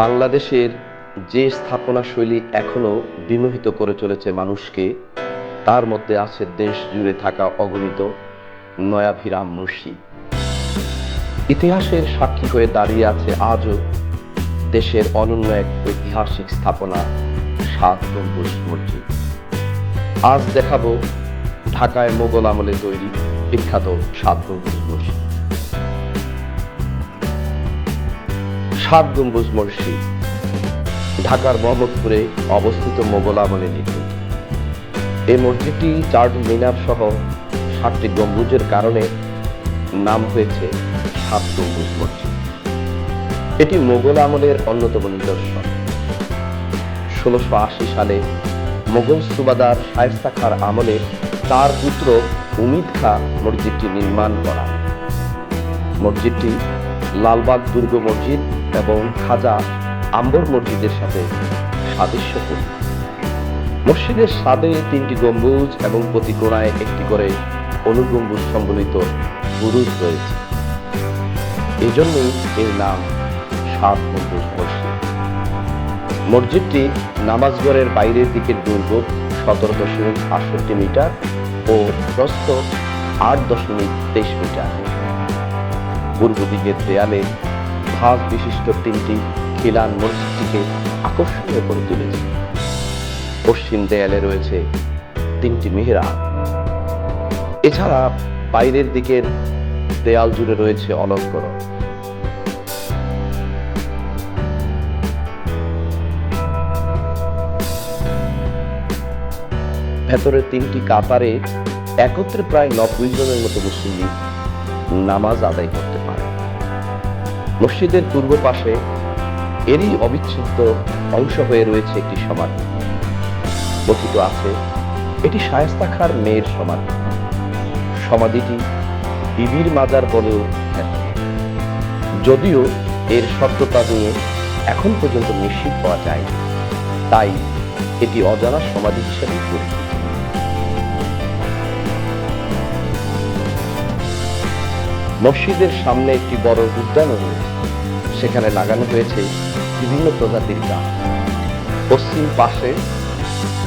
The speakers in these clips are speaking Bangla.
বাংলাদেশের যে স্থাপনা শৈলী এখনও বিমোহিত করে চলেছে মানুষকে, তার মধ্যে আছে দেশ জুড়ে থাকা অগণিত নয়াভিরাম মসজিদ ইতিহাসের সাক্ষী হয়ে দাঁড়িয়ে আছে আজও দেশের অনন্য এক ঐতিহাসিক স্থাপনা, সাত গম্বুজ মসজিদ। আজ দেখাবো ঢাকায় মোগল আমলে তৈরি বিখ্যাত সাত গম্বুজ মসজিদ। সাত গম্বুজ মসজিদ, ঢাকার মোহাম্মদপুরে অবস্থিত মোগল আমলে নির্মিত এই মসজিদটি চার মিনার সহ সাতটি গম্বুজের কারণে নাম হয়েছে সাত গম্বুজ মসজিদ। এটি মোগল আমলের অন্যতম নিদর্শন। ষোলোশো আশি সালে মোগল সুবাদার শায়েস্তা খার আমলে তার পুত্র উমিদ খা মসজিদটি নির্মাণ করা মসজিদটি লালবাগ দুর্গ মসজিদ এবং খাজা আম্বর মসজিদের সাথে সাদৃশ্যপূর্ণ মসজিদের সাদে তিনটি গম্বুজ এবং প্রতি কোণায় একটি করে অনুগম্বুজ সম্বলিত বুরুজ রয়েছে। এই জন্যই এর নাম সাত গম্বুজ মসজিদ। মসজিদটি নামাজগড়ের বাইরের দিকের দৈর্ঘ্য সতেরো দশমিক আটষট্টি মিটার ও প্রস্থ আট দশমিক তেইশ মিটার। পূর্ব দিকের দেয়ালে ভাগ বিশিষ্ট তিনটি খিলান মসজিদটিকে আকর্ষণীয় করে তুলেছে। পশ্চিম দেয়ালে রয়েছে তিনটি মেহরাব। এছাড়া বাইরের দিকের দেয়াল জুড়ে রয়েছে অলঙ্করণ। ভেতরে তিনটি কাতারে একত্রে প্রায় নব্বই জনের মতো মুসলিম নামাজ আদায় করতে মসজিদের পূর্ব পাশে এরই অবিচ্ছেদ্য অংশ হয়ে রয়েছে একটি সমাধি। কথিত আছে, এটি শায়েস্তা খার মেয়ের সমাধি। সমাধিটি বিবির মাজার বলেও খ্যাত। যদিও এর সত্যতা নিয়ে এখন পর্যন্ত নিশ্চিত পাওয়া যায় তাই এটি অজানা সমাধি হিসেবে পরিচিত। মসজিদের সামনে একটি বড় উদ্যানও রয়েছে। সেখানে লাগানো হয়েছে বিভিন্ন প্রজাতির গাছ। পশ্চিম পাশে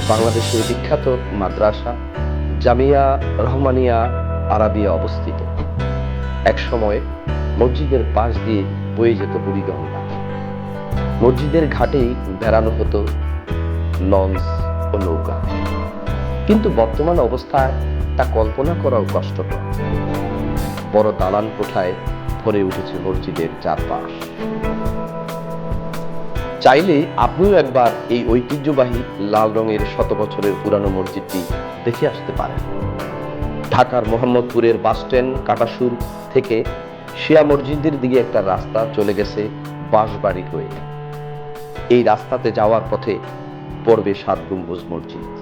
বাংলাদেশের বিখ্যাত মাদ্রাসা জামিয়া রহমানিয়া আরাবিয়া অবস্থিত। এক সময় মসজিদের পাশ দিয়ে বয়ে যেত বুড়িগঙ্গা মসজিদের ঘাটেই বেড়ানো হতো লঞ্চ ও নৌকা। কিন্তু বর্তমান অবস্থায় তা কল্পনা করাও কষ্টকর। বড় দালান কোঠায় ভরে উঠেছে মসজিদের চারপাশ। চাইলে আপনিও একবার এই ঐতিহ্যবাহী লাল রঙের শত বছরের পুরানো মসজিদটি দেখে আসতে পারেন। ঢাকার মোহাম্মদপুরের বাসস্ট্যান্ড কাটাসুর থেকে শিয়া মসজিদের দিকে একটা রাস্তা চলে গেছে বাঁশবাড়ি হয়ে। এই রাস্তাতে যাওয়ার পথে পড়বে সাত গম্বুজ মসজিদ।